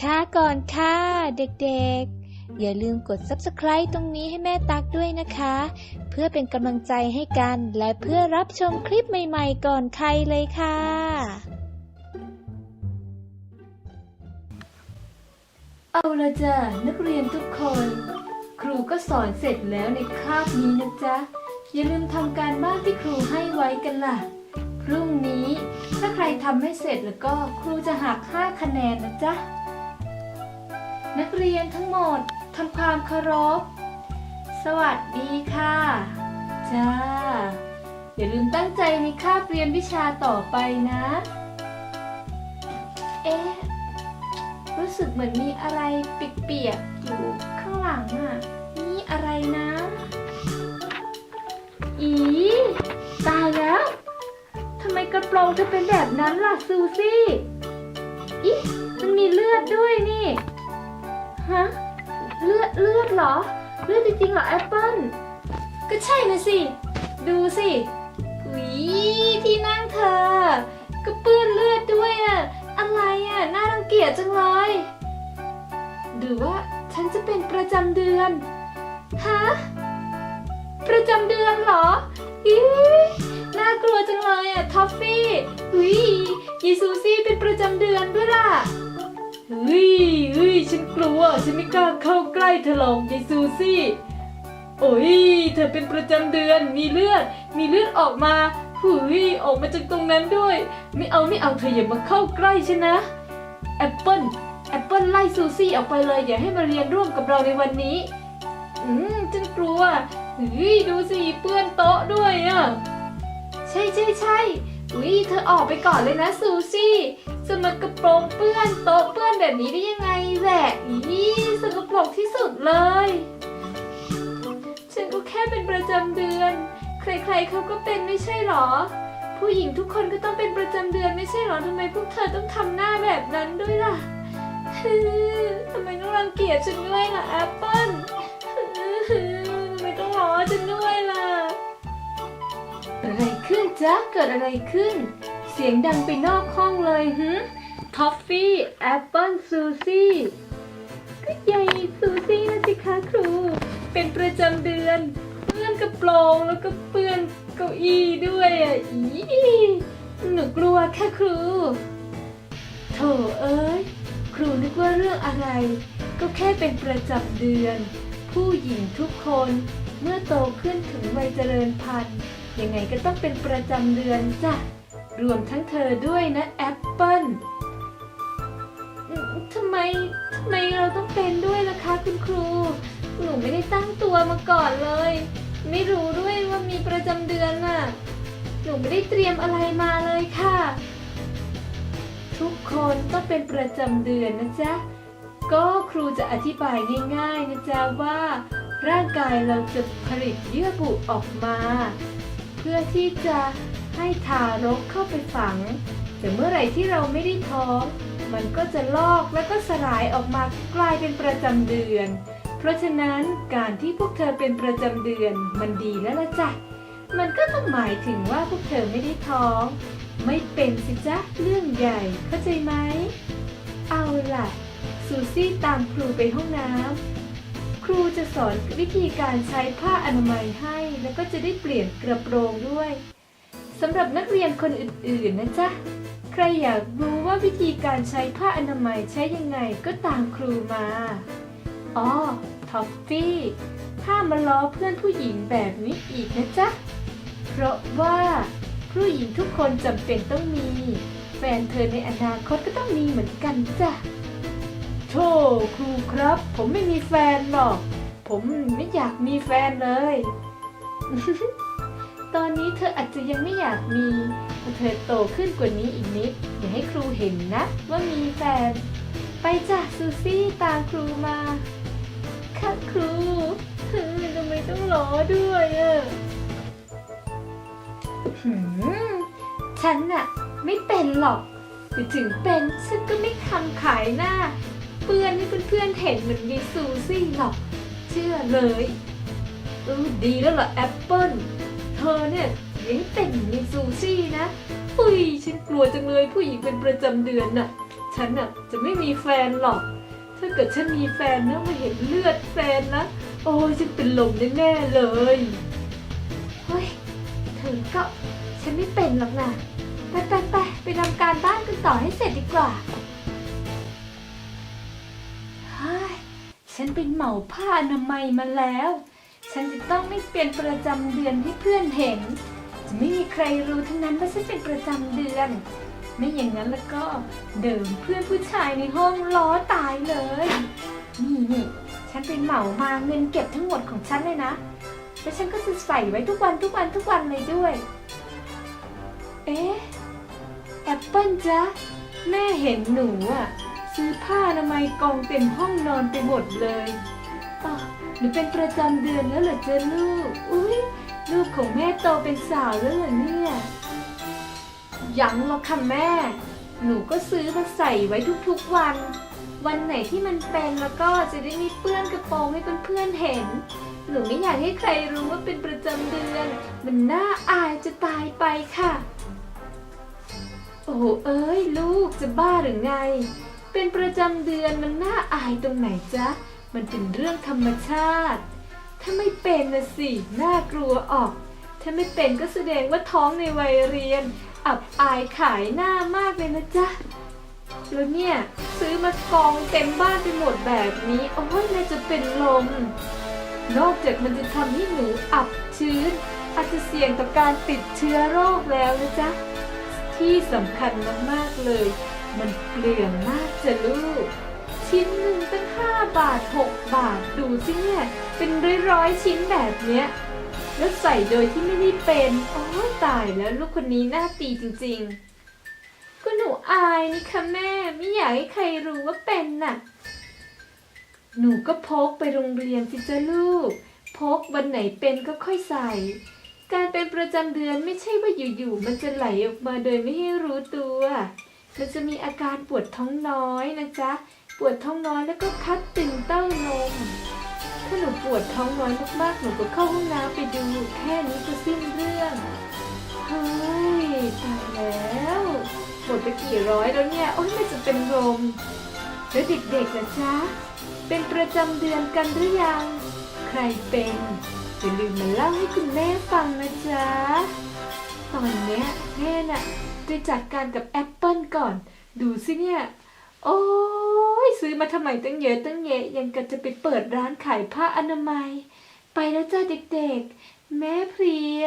ช้าก่อนค่ะเด็กๆ อย่าลืมกด subscribe ตรงนี้ให้แม่ตักด้วยนะคะ เพื่อเป็นกำลังใจให้กันและเพื่อรับชมคลิปใหม่ๆก่อนใครเลยค่ะเอาละจ้ะนักเรียนทุกคน ครูก็สอนเสร็จแล้วในคาบนี้นะจ๊ะ อย่าลืมทำการบ้านที่ครูให้ไว้กันล่ะ พรุ่งนี้ถ้าใครทำไม่เสร็จแล้วก็ครูจะหัก 5 คะแนนนะจ๊ะ นักเรียนทั้งหมดทำความเคารพ สวัสดีค่ะ จ้า อย่าลืมตั้งใจในคาบเรียนวิชาต่อไปนะ เอ๊ะ รู้สึกเหมือนมีอะไรเปียกๆอยู่ข้างหลังอะ นี่อะไรนะ อีตายแล้วทำไมกระโปรงเธอเป็นแบบนั้นล่ะซูซี่ อีมันมีเลือดด้วยนี่ ฮะ เลือดเลือดเหรอ เลือดจริงๆเหรอแอปเปิ้ล ก็ใช่นะสิ ดูสิอุยที่นั่งเธอ ก็เปื้อนเลือดด้วยอะอะไรอะน่ารังเกียจจังเลย หรือว่าฉันจะเป็นประจำเดือน ฮะ ประจำเดือนเหรออีน่ากลัวจังเลยอะท็อฟฟี่หุยยีซูซี่เป็นประจำเดือนด้วยล่ะเฮ้ยเฮ้ยฉันกลัว ฉันไม่กล้าเข้าใกล้เธอหรอกยีซูซี่ โอ้ย เธอเป็นประจำเดือน มีเลือด มีเลือดออกมาหุยออกมาจากตรงนั้นด้วย ไม่เอาไม่เอาเธออย่ามาเข้าใกล้ฉันนะแอปเปิลแอปเปิลไล่ซูซี่ออกไปเลย อย่าให้มาเรียนร่วมกับเราในวันนี้ อืมฉันกลัวเฮ้ยดูสิเปื้อนโต๊ะด้วยอะ ใช่ใช่ใช่ อุ้ยเธอออกไปก่อนเลยนะซูซี่จะมากระโปรงเปื้อนโต๊ะเปื้อนแบบนี้ได้ยังไงแหละอีสกปรกที่สุดเลย ฉันก็แค่เป็นประจำเดือน ใครๆเขาก็เป็นไม่ใช่หรอ ผู้หญิงทุกคนก็ต้องเป็นประจำเดือนไม่ใช่หรอทำไมพวกเธอต้องทำหน้าแบบนั้นด้วยล่ะทำไมต้องรังเกียจฉันด้วยล่ะแอปเปิ้ล อะไรขึ้นจ๊ะ เกิดอะไรขึ้น เสียงดังไปนอกห้องเลยฮึท็อฟฟี่แอปเปิลซูซี่ก็ยายซูซี่นะสิคะครู เป็นประจำเดือน เปื้อนกระโปรงแล้วก็เปื้อนเก้าอี้ด้วยอะอีหนูกลัวค่ะครู โถเอ้ย ครูนึกว่าเรื่องอะไร ก็แค่เป็นประจำเดือน ผู้หญิงทุกคนเมื่อโตขึ้นถึงวัยเจริญพันธุ์ ยังไงก็ต้องเป็นประจำเดือนจ้ะ รวมทั้งเธอด้วยนะแอปเปิ้ลทำไมทำไมเราต้องเป็นด้วยล่ะคะคุณครู หนูไม่ได้ตั้งตัวมาก่อนเลย ไม่รู้ด้วยว่ามีประจำเดือนน่ะ หนูไม่ได้เตรียมอะไรมาเลยค่ะ ทุกคนต้องเป็นประจำเดือนนะจ๊ะ ก็ครูจะอธิบายง่ายๆนะจ๊ะว่า ร่างกายเราจะผลิตเยื่อบุออกมา พื่อที่จะให้ทารกเข้าไปฝัง แต่เมื่อไหร่ที่เราไม่ได้ท้อง มันก็จะลอกแล้วก็สลายออกมากลายเป็นประจำเดือน เพราะฉะนั้นการที่พวกเธอเป็นประจำเดือนมันดีแล้วละจ้ะ มันก็ต้องหมายถึงว่าพวกเธอไม่ได้ท้อง ไม่เป็นสิจ๊ะเรื่องใหญ่เข้าใจไหม เอาล่ะซูซี่ตามครูไปห้องน้ำ ครูจะสอนวิธีการใช้ผ้าอนามัยให้ แล้วก็จะได้เปลี่ยนกระโปรงด้วยสำหรับนักเรียนคนอื่นๆนะจ๊ะ ใครอยากรู้ว่าวิธีการใช้ผ้าอนามัยใช้ยังไงก็ตามครูมาอ๋อท็อฟฟี่ห้ามาล้อเพื่อนผู้หญิงแบบนี้อีกนะจ๊ะ เพราะว่าผู้หญิงทุกคนจำเป็นต้องมี แฟนเธอในอนาคตก็ต้องมีเหมือนกันจ้ะ โธ่ครูครับ ผมไม่มีแฟนหรอก ผมไม่อยากมีแฟนเลย ตอนนี้เธออาจจะยังไม่อยากมีพอเธอโตขึ้นกว่านี้อีกนิด อย่าให้ครูเห็นนะ ว่ามีแฟน ไปจ้ะซูซี่ตามครูมาค่ะครูเฮ้ยทำไมต้องล้อด้วยอะฉันน่ะ ไม่เป็นหรอกแต่ถึงเป็นฉันก็ไม่ทำขายหน้า เปื้อนให้เพื่อนๆเห็นเหมือนยายซูซี่หรอก เชื่อเลยเออดีแล้วล่ะแอปเปิ้ลเธอเนี่ยยังเป็นยายซูซี่นะอุ้ยฉันกลัวจังเลยผู้หญิงเป็นประจำเดือนน่ะ ฉันน่ะจะไม่มีแฟนหรอก ถ้าเกิดฉันมีแฟนนะมาเห็นเลือดแฟนนะโอ้ยฉันเป็นลมแน่ๆเลยเฮ้ยเธอก็ฉันไม่เป็นหรอกนะไปไปไปไปทำการบ้านกันต่อให้เสร็จดีกว่า ฉันเป็นเหมาผ้าอนามัยมาแล้ว ฉันจะต้องไม่เปลี่ยนประจำเดือนให้เพื่อนเห็น จะไม่มีใครรู้ทั้งนั้นว่าฉันเป็นประจำเดือน ไม่อย่างนั้นแล้วก็เดิมเพื่อนผู้ชายในห้องล้อตายเลย นี่นี่ฉันเป็นเหมามาเงินเก็บทั้งหมดของฉันเลยนะ แล้วฉันก็จะใส่ไว้ทุกวันทุกวันทุกวันเลยด้วย เอ๊ะแอปเปิลจ๊ะแม่เห็นหนูอะ ซื้อผ้าอนามัยกองเต็มห้องนอนไปหมดเลยอ๋อหนูเป็นประจำเดือนแล้วเหรอเจ๊ะลูก อุ้ยลูกของแม่โตเป็นสาวแล้วเหรอเนี่ย ยังหรอกค่ะแม่ หนูก็ซื้อมาใส่ไว้ทุกๆวัน วันไหนที่มันเป็นแล้วก็จะได้มีเปื้อนกระโปรงให้เพื่อนๆเห็น หนูไม่อยากให้ใครรู้ว่าเป็นประจำเดือน มันน่าอายจะตายไปค่ะ โอ้เอ้ยลูกจะบ้าหรือไง เป็นประจำเดือนมันน่าอายตรงไหนจ๊ะ มันเป็นเรื่องธรรมชาติ ถ้าไม่เป็นนะสิ น่ากลัวออก ถ้าไม่เป็นก็แสดงว่าท้องในวัยเรียน อับอายขายหน้ามากเลยนะจ๊ะ แล้วเนี่ย ซื้อมากองเต็มบ้านไปหมดแบบนี้ โอ้ยน่าจะเป็นลม นอกจากมันจะทำให้หนูอับชื้น อาจจะเสี่ยงต่อการติดเชื้อโรคแล้วนะจ๊ะ ที่สำคัญมากๆเลย มันเปลืองมากจ้ะลูก ชิ้นหนึ่งตั้งห้าบาทหกบาทดูสิเนี่ย เป็นร้อยๆชิ้นแบบเนี้ย แล้วใส่โดยที่ไม่ได้เป็นอ้ยตายแล้วลูกคนนี้หน้าตีจริงๆ ก็หนูอายนี่ค่ะแม่ไม่อยากให้ใครรู้ว่าเป็นน่ะ หนูก็พกไปโรงเรียนสิจ้ะลูก พกวันไหนเป็นก็ค่อยใส่การเป็นประจำเดือนไม่ใช่ว่าอยู่ๆ มันจะไหลออกมาโดยไม่ให้รู้ตัว มันจะมีอาการปวดท้องน้อยนะจ๊ะ ปวดท้องน้อยแล้วก็คัดตึงเต้านม ถ้าหนูปวดท้องน้อยมากๆ หนูก็เข้าห้องน้ำไปดูแค่นี้ก็สิ้นเรื่องเฮ้ยตายแล้วหมดไปกี่ร้อยแล้วเนี่ย โอ๊ยไม่จะเป็นลมแล้วเด็กๆนะจ๊ะ เป็นประจำเดือนกันหรือยัง ใครเป็นอย่าลืมมาเล่าให้คุณแม่ฟังนะจ๊ะ ตอนเนี้ยแม่น่ะไปจัดการกับแอปเปิลก่อน ดูสิเนี่ย โอ้ยซื้อมาทำไมตั้งเยอะตั้งแยะยังกับจะไปเปิดร้านขายผ้าอนามัย ไปแล้วจ้าเด็กๆ แม่เพลีย